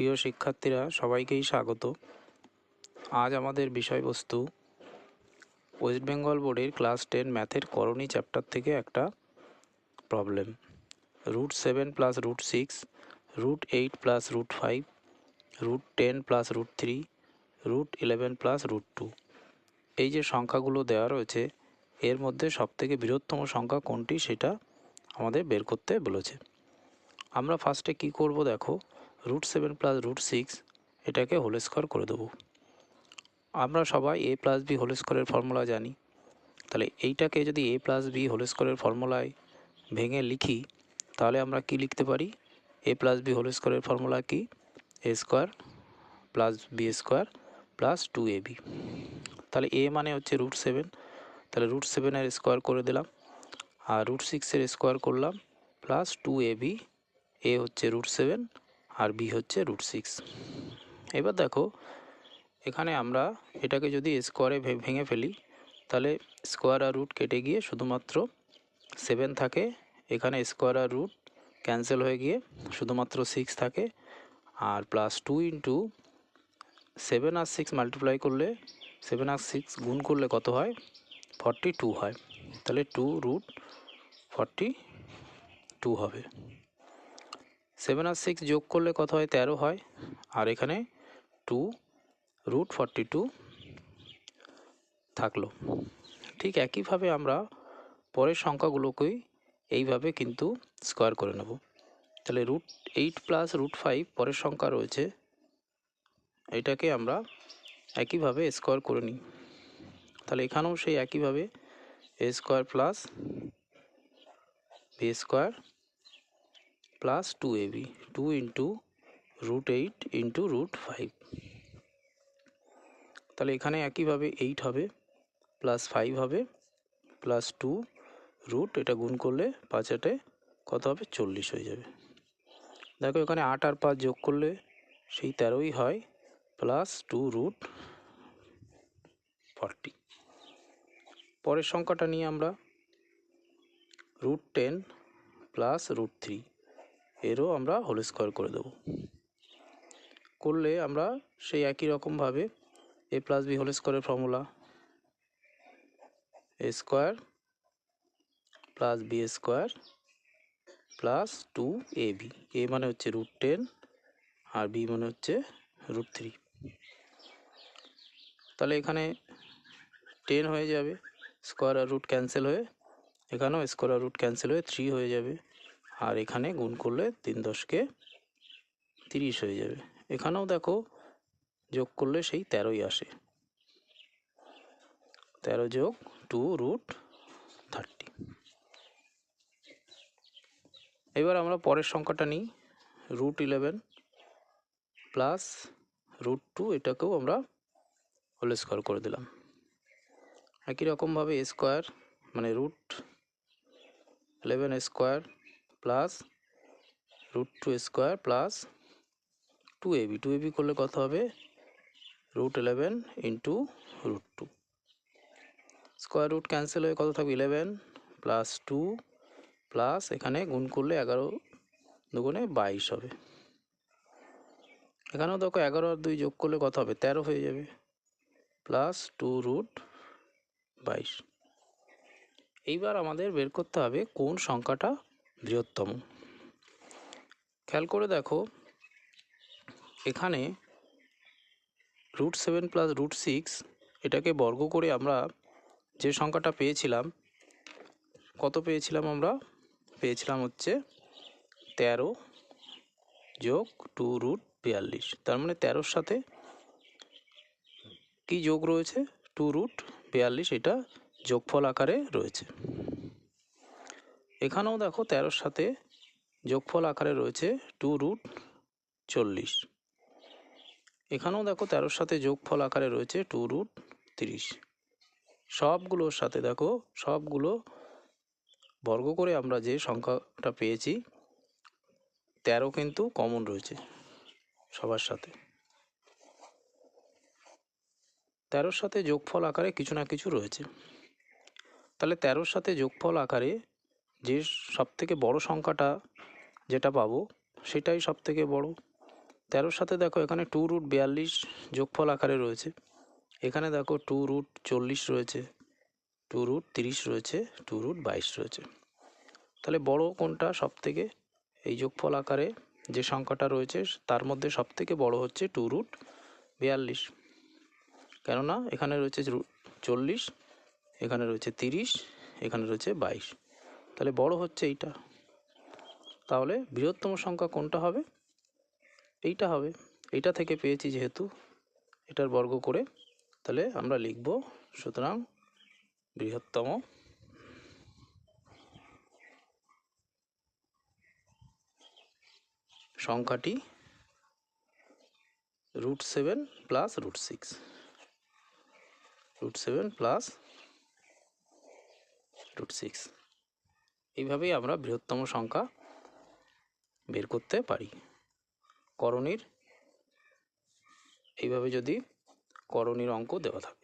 প্রিয় শিক্ষার্থীরা, সবাইকেই স্বাগত। আজ আমাদের বিষয়বস্তু ওয়েস্ট বেঙ্গল বোর্ডের ক্লাস টেন ম্যাথের করণী চ্যাপ্টার থেকে একটা problem root seven plus root six root eight plus root five root ten plus root three root eleven plus root two এই যে সংখ্যাগুলো দেওয়া রয়েছে, এর মধ্যে সবথেকে বৃহত্তম সংখ্যা কোনটি সেটা আমাদের বের করতে বলেছে। আমরা ফার্স্টে কি করব দেখো? Root seven plus root six এটাকে হোল স্কোয়ার করে দেবো। আমরা সবাই এ প্লাস বি হোল স্কোয়ারের ফর্মুলা জানি। তাহলে এইটাকে যদি এ প্লাস বি হোল স্কোয়ারের ফর্মুলায় ভেঙে লিখি, তাহলে আমরা কি লিখতে পারি? এ প্লাস বি হোল স্কোয়ারের ফর্মুলা কি? A square plus B square plus two A B তাহলে এ মানে হচ্ছে রুট সেভেন তাহলে রুট সেভেনের স্কোয়ার করে দিলাম। আর রুট সিক্সের স্কোয়ার করলাম plus two A B A হচ্ছে রুট সেভেন আর বি হচ্ছে রুট সিক্স এবার দেখো, এখানে আমরা এটাকে যদি স্কোয়ারে ভেঙে ফেলি, তাহলে স্কোয়ার আর রুট কেটে গিয়ে শুধুমাত্র সেভেন থাকে। এখানে স্কোয়ার আর রুট ক্যান্সেল হয়ে গিয়ে শুধুমাত্র সিক্স থাকে। আর প্লাস টু ইন্টু সেভেন আর সিক্স মাল্টিপ্লাই করলে সেভেন আর সিক্স গুণ করলে কত হয়? ফর্টি টু হয়। তাহলে টু রুট ফর্টি টু হবে। সেভেন আর সিক্স যোগ করলে কত হয়? তেরো হয়। আর এখানে টু রুট ফর্টি টু থাকল। ঠিক একইভাবে আমরা পরের সংখ্যাগুলোকেই এইভাবে কিন্তু স্কোয়ার করে নেব। তাহলে root eight plus root five পরের সংখ্যা রয়েছে। এটাকে আমরা একইভাবে স্কোয়ার করে নিই। তাহলে এখানেও সেই একইভাবে A square plus B square plus two A B two into root eight into root five তাহলে এখানে একইভাবে এইট হবে প্লাস ফাইভ হবে প্লাস টু রুট এটা গুণ করলে পাঁচ আটে কত হবে? চল্লিশ হয়ে যাবে। দেখো এখানে আট আর পাঁচ যোগ করলে সেই তেরোই হয় প্লাস টু রুট ফর্টি পরের সংখ্যাটা নিয়ে আমরা root ten plus root three এরও আমরা হোল স্কোয়ার করে দেবো। করলে আমরা সেই একই রকমভাবে এ প্লাস বি হোল স্কোয়ারের formula A square plus B square plus two A B. A মানে হচ্ছে রুট টেন আর বি মানে হচ্ছে রুট থ্রি। তাহলে এখানে টেন হয়ে যাবে, স্কোয়ার আর রুট ক্যান্সেল হয়ে, এখানেও স্কোয়ার আর রুট ক্যান্সেল হয়ে থ্রি হয়ে যাবে। আর এখানে গুণ করলে তিন দশকে তিরিশ হয়ে যাবে। এখানেও দেখো যোগ করলে সেই তেরোই আসে। তেরো যোগ টু রুট থার্টি। এবার আমরা পরের সংখ্যাটা নিই। Root eleven plus root two এটাকেও আমরা হোল স্কোয়ার করে দিলাম। একই রকমভাবে স্কোয়ার মানে root eleven square plus root two square plus two A B two A B করলে কত হবে? Root eleven into root two square root cancel হয়ে কত থাকবে? ইলেভেন প্লাস টু প্লাস এখানে গুণ করলে এগারো দুগুণে বাইশ হবে। এখানেও দেখো এগারো আর দুই যোগ করলে কত হবে? তেরো হয়ে যাবে। প্লাস টু রুট বাইশ। এইবার আমাদের বের করতে হবে কোন সংখ্যাটা বৃহত্তম। খেয়াল করে দেখো, এখানে root seven plus root six এটাকে বর্গ করে আমরা যে সংখ্যাটা পেয়েছিলাম, কত পেয়েছিলাম আমরা? পেয়েছিলাম হচ্ছে তেরো যোগ টু রুট বিয়াল্লিশ। তার মানে তেরোর সাথে কি যোগ রয়েছে? টু রুট বিয়াল্লিশ, এটা যোগফল আকারে রয়েছে। এখানেও দেখো তেরোর সাথে যোগফল আকারে রয়েছে টু রুট চল্লিশ। এখানেও দেখো তেরোর সাথে যোগফল আকারে রয়েছে টু রুট তিরিশ। সবগুলোর সাথে দেখো, সবগুলো বর্গ করে আমরা যে সংখ্যাটা পেয়েছি, তেরো কিন্তু কমন রয়েছে সবার সাথে। তেরোর সাথে যোগফল আকারে কিছু না কিছু রয়েছে। তাহলে তেরোর সাথে যোগফল আকারে যে সবথেকে বড় সংখ্যাটা যেটা পাবো, সেটাই সবথেকে বড়। তেরোর সাথে দেখো, এখানে টু রুট বিয়াল্লিশ যোগফল আকারে রয়েছে। এখানে দেখো টু রুট চল্লিশ রয়েছে টু রুট তিরিশ রয়েছে টু রুট বাইশ রয়েছে। তাহলে বড় কোনটা সব থেকে এই যোগফল আকারে যে সংখ্যাটা রয়েছে, তার মধ্যে সব থেকে বড় হচ্ছে টু রুট বিয়াল্লিশ। কেননা এখানে রয়েছে চল্লিশ, এখানে রয়েছে তিরিশ, এখানে রয়েছে বাইশ। তাহলে বড় হচ্ছে এইটা। তাহলে বৃহত্তম সংখ্যা কোনটা হবে? এইটা হবে। এইটা থেকে পেয়েছি যেহেতু এটার বর্গ করে, তাহলে আমরা লিখব সুতরাং বৃহত্তম সংখ্যাটি root seven plus root six. Root seven plus root six. এইভাবেই আমরা বৃহত্তম সংখ্যা বের করতে পারি। করণীর এইভাবে যদি করণীর অঙ্ক দেওয়া থাকে।